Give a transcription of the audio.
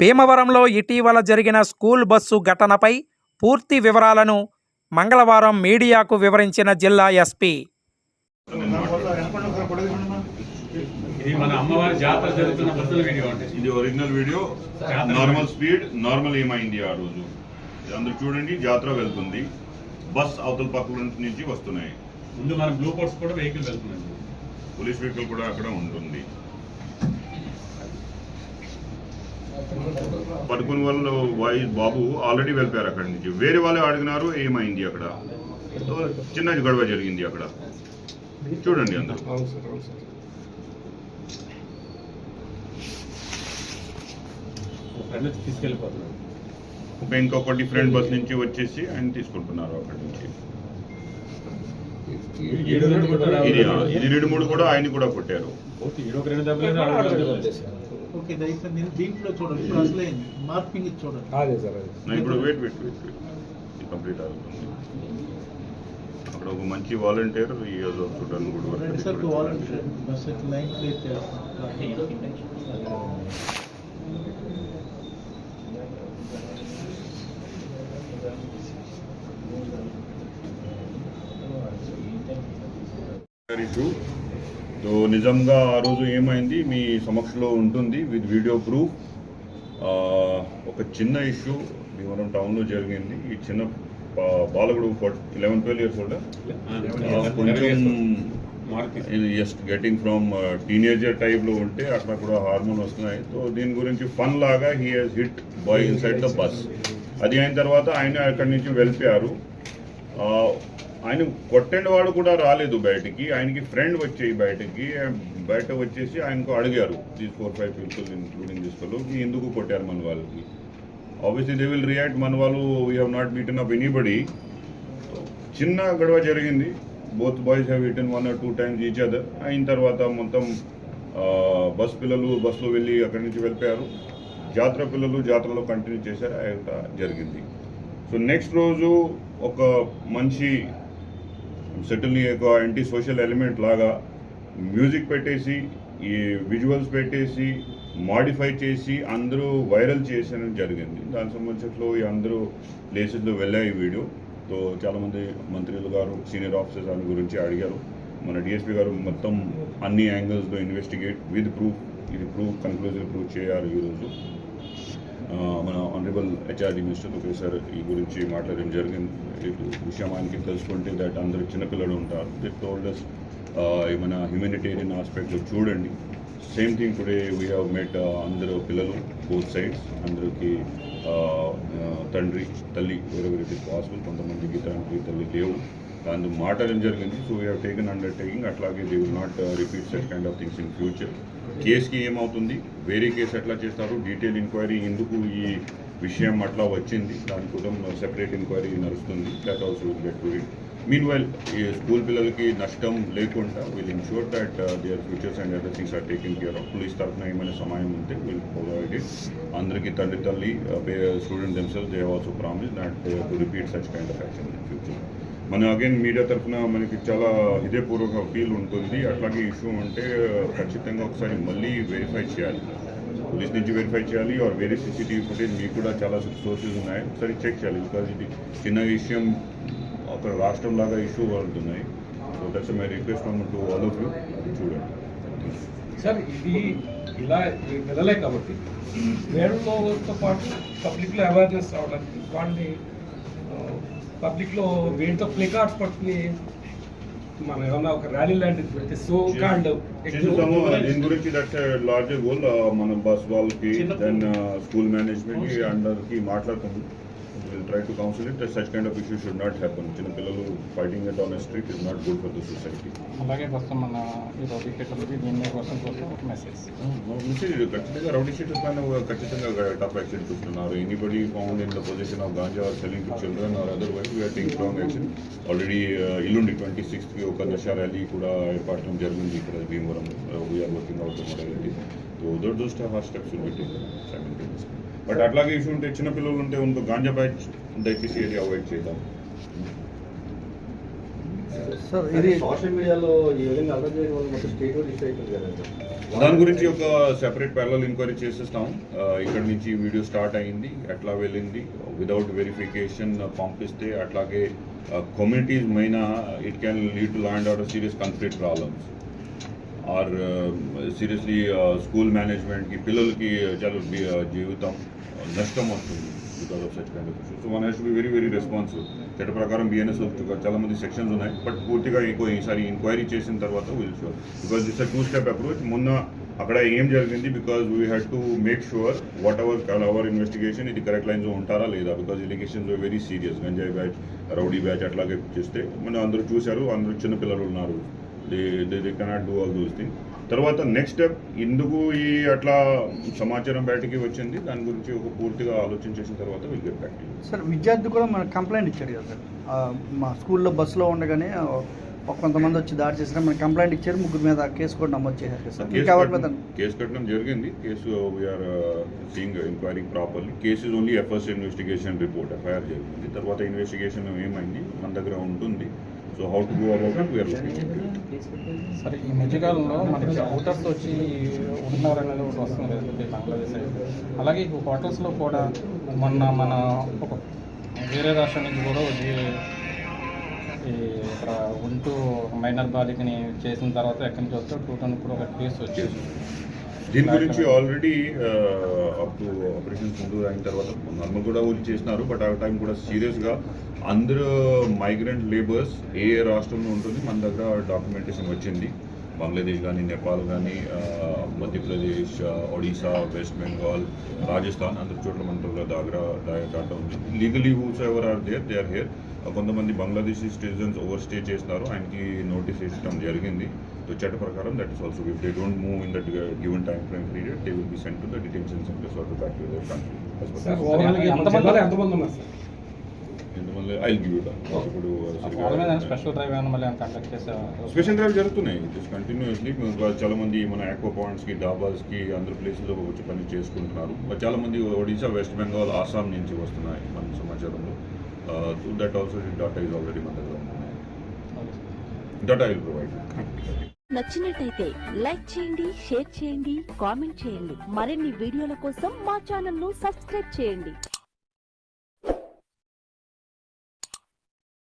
భీమవరంలో ఇటీవల జరిగిన స్కూల్ బస్సు ఘటనపై పూర్తి వివరాలను మంగళవారం మీడియాకు వివరించిన జిల్లా ఎస్పీ. ఇది మన అమ్మవారి జాతర జరుగుతున్న బస్సుల వీడియో అంటే ఇది original video. Normal speed normal ఏమైంది ఆ రోజు? అందరూ చూడండి జాతర వెళ్తుంది. బస్ అవతల పక్కల నుంచి వస్తున్నాయి. ముందు మన బ్లూ కూడా వెహికల్ వెళ్తున్నాయి పోలీస్ వెహికల్ కూడా అక్కడ ఉంటుంది. పట్టుకుని వాళ్ళు వాయి బాబు ఆల్రెడీ వెళ్ళిపోయారు అక్కడి నుంచి. వేరే వాళ్ళు అడిగినారు ఏమైంది అక్కడ? చిన్న గొడవ జరిగింది అక్కడ. చూడండి అందరూ. ఇంకొక డిఫరెంట్ బస్ నుంచి వచ్చేసి ఆయన తీసుకుంటున్నారు అక్కడి నుంచి. ఇది రెండు మూడు కూడా ఆయన కూడా కొట్టారు. ఓకే, ఈడు ఒక రెండు దెబ్బలు ఆవిడ ఒక రెండు దెబ్బలు. ఓకే దయచేసి నేను దీంట్లో చూడండి ఇప్పుడు అసలు మార్పింగ్ ఇది చూడండి అదే సార్ అదే నా ఇప్పుడు వెయిట్ వెయిట్ వెయిట్ వెయిట్ ఇది కంప్లీట్ అవుతుంది అక్కడ ఒక మంచి వాలంటీర్ ఈ రోజు చూడడానికి కూడా రెండు సార్లు వాలంటీర్ బస్ లైన్ క్లియర్ చేస్తాం ఇష్యూ సో నిజంగా ఆ రోజు ఏమైంది? మీ సమక్షంలో ఉంటుంది విత్ వీడియో ప్రూఫ్. ఒక చిన్న ఇష్యూ భీమవరం టౌన్లో జరిగింది. ఈ చిన్న బాలకుడు లెవెన్ ట్వెల్వ్ ఇయర్స్ ఓల్డ్ కొంచెం. జస్ట్ గెటింగ్ ఫ్రమ్ టీనేజర్ టైప్లో ఉంటే అక్కడ కూడా హార్మోన్ వస్తున్నాయి. సో దీని గురించి ఫన్ లాగా he has hit boy inside the bus అది అయిన తర్వాత ఆయన అక్కడి నుంచి వెళ్ళిపోయారు. ఆయన కొట్టిన వాడు కూడా రాలేదు బయటికి. ఆయనకి ఫ్రెండ్ వచ్చాయి బయటికి. బయట వచ్చేసి ఆయనకు అడిగారు these four five people including this ఎందుకు కొట్టారు మన వాళ్ళకి ఆబ్వియస్లీ దే విల్ రియాక్ట్ మన వాళ్ళు we have not beaten up anybody చిన్న గొడవ జరిగింది. Both boys have return one or two times each other అయిన తర్వాత మొత్తం బస్ పిల్లలు బస్సులో వెళ్ళి అక్కడి నుంచి వెళ్ళిపోయారు. జాతర పిల్లలు జాతరలో కంటిన్యూ చేశారు. అదంతా జరిగింది. సో నెక్స్ట్ రోజు ఒక మంచి సెటిల్ని ఒక యాంటీ సోషల్ ఎలిమెంట్ లాగా మ్యూజిక్ పెట్టేసి ఈ విజువల్స్ పెట్టేసి మాడిఫై చేసి అందరూ వైరల్ చేసడం జరిగింది. దాని సంబంధించిలో ఈ అందరూ ప్లేసెస్లో వెళ్ళాయి ఈ వీడియో. సో చాలామంది మంత్రులు గారు సీనియర్ ఆఫీసర్స్ దాని గురించి అడిగారు. మన డిఎస్పీ గారు మొత్తం అన్ని యాంగిల్స్లో ఇన్వెస్టిగేట్ విత్ ప్రూఫ్ ఇది ప్రూఫ్ కన్క్లూజివ్ ప్రూఫ్ చేయాలి ఈరోజు మన ఆనరబుల్ హెచ్ఆర్డి మినిస్టర్ ఒకేసారి ఈ గురించి మాట్లాడడం జరిగింది. విషయం ఆయనకి తెలుసుకుంటే దట్ అందరు చిన్నపిల్లలు ఉంటారు. ది టోల్డస్ మన హ్యూమానిటేరియన్ ఆస్పెక్ట్లో చూడండి. Same thing today we have met అందరూ పిల్లలు బోత్ సైడ్స్ అందరికి తండ్రి తల్లి వేరే వేరే ఇట్ పాసిబుల్ కొంతమందికి తండ్రి తల్లి లేవు. దాని మాట్లాడడం జరిగింది. So we have taken undertaking అట్లాగే they will not repeat set kind of things in future కేసుకి ఏమవుతుంది? వేరే కేసు ఎట్లా చేస్తారు? డీటెయిల్ ఎంక్వైరీ ఎందుకు ఈ విషయం అట్లా వచ్చింది? దాని కోసం సెపరేట్ ఎంక్వైరీ నడుస్తుంది. That also will get to it meanwhile ఈ స్కూల్ పిల్లలకి నష్టం లేకుండా will ensure that their futures and other things are taking care of police తరఫున ఏమైనా సమయం ఉంటే విల్ ప్రొవైడ్ ఇట్ అందరికీ తల్లి తల్లి student themselves they also promise that to repeat such kind of action in future మన అగైన్ మీడియా తరఫున మనకి చాలా హృదయపూర్వక ఫీల్ ఉంటుంది. అట్లాగే ఇష్యూ ఉంటే ఖచ్చితంగా ఒకసారి మళ్ళీ వెరిఫై చేయాలి. పోలీస్ నుంచి వెరిఫై చేయాలి ఆర్ వేరే సీసీటీవీ ఫుటేజ్ మీకు కూడా చాలా సోర్సెస్ ఉన్నాయి. ఒకసారి చెక్ చేయాలి బికాజ్ ఇది చిన్న విషయం ఒక రాష్ట్రం లాగా ఇష్యూ అవుతున్నాయి so that's my request to all of you చూడండి. సార్ ఇది ఇలా వెళ్ళలే కాబట్టి వేణుతో పాటు పబ్లిక్లో అవేర్నెస్ రావడానికి వాళ్ళని పబ్లిక్లో వేడితో ప్లే కార్డ్స్ పట్టుకుని మనం ఏమన్నా ఒక ర్యాలీ లాంటిది పెడితే సో కాల్డ్ దీని గురించి లార్జర్ గోల్ మన బస్ వాళ్ళకి దెన్ స్కూల్ మేనేజ్మెంట్ అందరికి మాట్లాడుతాము. Will try to counsel it such kind of issue should not happen చిన్న పిల్లలు fighting at on street is not good for the society అలాగే కోసం మన ఈ రౌడీ షీటర్లకి దీని కోసం కోసం ఒక మెసేజ్ మెసేజ్ ఖచ్చితంగా రౌడీ షీటర్స్ పైన ఖచ్చితంగా టఫ్ యాక్షన్ చూస్తున్నారు. Anybody found in the position of ganja or selling to children or otherwise we are taking strong action already ఇల్లుండి twenty సిక్స్త్కి ఒక దశ ర్యాలీ కూడా ఏర్పడటం జరిగింది. ఇక్కడ Bhimavaram we are working out మొదలైంది so door those hard steps will be taken but అట్లాగే issue ఉంటే చిన్న పిల్లలు ఉంటే ఉందో గాంజా బ్యాచ్ దయచేసి అవాయిడ్ చేద్దాం. సార్ ఇది సోషల్ మీడియాలో ఈ విధంగా అల్లరి చేయడం వల్ల మొత్తం స్టేట్ వైడ్ ఇష్యూ అవుతుంది కదా దాని గురించి ఒక సెపరేట్ ప్యారల్ ఎంక్వైరీ చేసేస్తాం. ఇక్కడ నుంచి వీడియో స్టార్ట్ అయింది ఎట్లా వెళ్ళింది. వితౌట్ వెరిఫికేషన్ పంపిస్తే అట్లాగే communities Maina it can lead to land or serious conflict problems or seriously school మేనేజ్మెంట్కి పిల్లలకి uh, చాలా uh, జీవితం uh, నష్టం వస్తుంది because of such kind of issues so one has to be very very responsible చట్ట ప్రకారం BNS చాలా మంది సెక్షన్స్ ఉన్నాయి. బట్ పూర్తిగా ఇంకో ఈసారి ఎంక్వైరీ చేసిన తర్వాత will sure because this two step approach మొన్న అక్కడ ఏం జరిగింది? Because we had to make sure whatever our investigation ఇది కరెక్ట్ లైన్స్ ఉంటారా లేదా? బికాస్ ఎలిగేషన్స్ వెరీ సీరియస్ గంజాయి బ్యాచ్ రౌడీ బ్యాచ్ అట్లాగే చేస్తే మన అందరూ చూశారు. అందరూ చిన్న పిల్లలు ఉన్నారు. They cannot do all those thing తర్వాత నెక్స్ట్ స్టెప్ ఎందుకు ఈ అట్లా సమాచారం బయటికి వచ్చింది. దాని గురించి ఒక పూర్తిగా ఆలోచన చేసిన తర్వాత విల్ గెట్ బ్యాక్ సార్ విద్యార్థి కూడా మన కంప్లైంట్ ఇచ్చాడు కదా సార్ మా స్కూల్లో బస్సులో ఉండగానే కొంతమంది వచ్చి దాడి చేసిన మన కంప్లైంట్ ఇచ్చారు. ముగ్గురు మీద కేసు కూడా నమోదు చేశారు సార్ కేసు కట్టడం జరిగింది. Case we are seeing enquiry properly case is only FS investigation report FIR జరిగింది. తర్వాత ఇన్వెస్టిగేషన్ ఏమైంది? మన దగ్గర ఉంటుంది. So how to go about it we are సరే ఈ మధ్యకాలంలో మనకి అవుటర్స్ వచ్చి ఉంటున్నారు అనేది ఒకటి వస్తుంది కదండి బంగ్లాదేశ్ సైడ్. అలాగే ఈ హోటల్స్లో కూడా మొన్న మన ఒక వేరే రాష్ట్రం నుంచి కూడా వచ్చి ఈ ఇక్కడ ఉంటూ మైనర్ బాలికని చేసిన తర్వాత ఎక్కడి నుంచి వస్తే టూ టౌన్ కూడా ఒక కేసు వచ్చేసి దీని గురించి ఆల్రెడీ అప్ టు ఆపరేషన్స్ ముందు అయిన తర్వాత నార్మల్ కూడా ఊరి చేసినారు బట్ ఆ టైం కూడా సీరియస్గా అందరూ మైగ్రెంట్ లేబర్స్ ఏ రాష్ట్రంలో ఉంటుంది మన దగ్గర డాక్యుమెంటేషన్ వచ్చింది. బంగ్లాదేశ్ కానీ నేపాల్ కానీ uh, Madhya Pradesh uh, Odisha West Bengal Rajasthan అందరి చోట్ల మన దగ్గర దాగ్రా దాకా ఉంది. Legally whose ever are there they are here కొంతమంది బంగ్లాదేశీ సిటిజన్స్ ఓవర్ స్టే చేసినారు ఆయనకి నోటీస్ ఇచ్చడం జరిగింది. సో చట్ట ప్రకారం that is also if they don't move in that given time frame period they will be sent to the detention centres or back to their sir country overall ఎంతమంది- జిల్లాలో ఎంతమంది ఉన్నారు sir ఎందువల్ల I give you ఇప్పుడు వాళ్ళ మీద special drive జరుగుతున్నాయి. Continuously చాలా మంది మన ఆక్వా పాయింట్స్కి డాబాస్కి అందరు ప్లేసెస్లో వచ్చి పని చేసుకుంటున్నారు. చాలా మంది ఒడిశా వెస్ట్ బెంగాల్ ఆసాం నుంచి వస్తున్నాయి మన సమాచారంలో. That also data is already మన దగ్గర డాటా విల్ ప్రొవైడ్ నచ్చినట్టయితే లైక్ చేయండి షేర్ చేయండి కామెంట్ చేయండి. మరిన్ని వీడియోల కోసం మా ఛానల్ను సబ్స్క్రైబ్ చేయండి.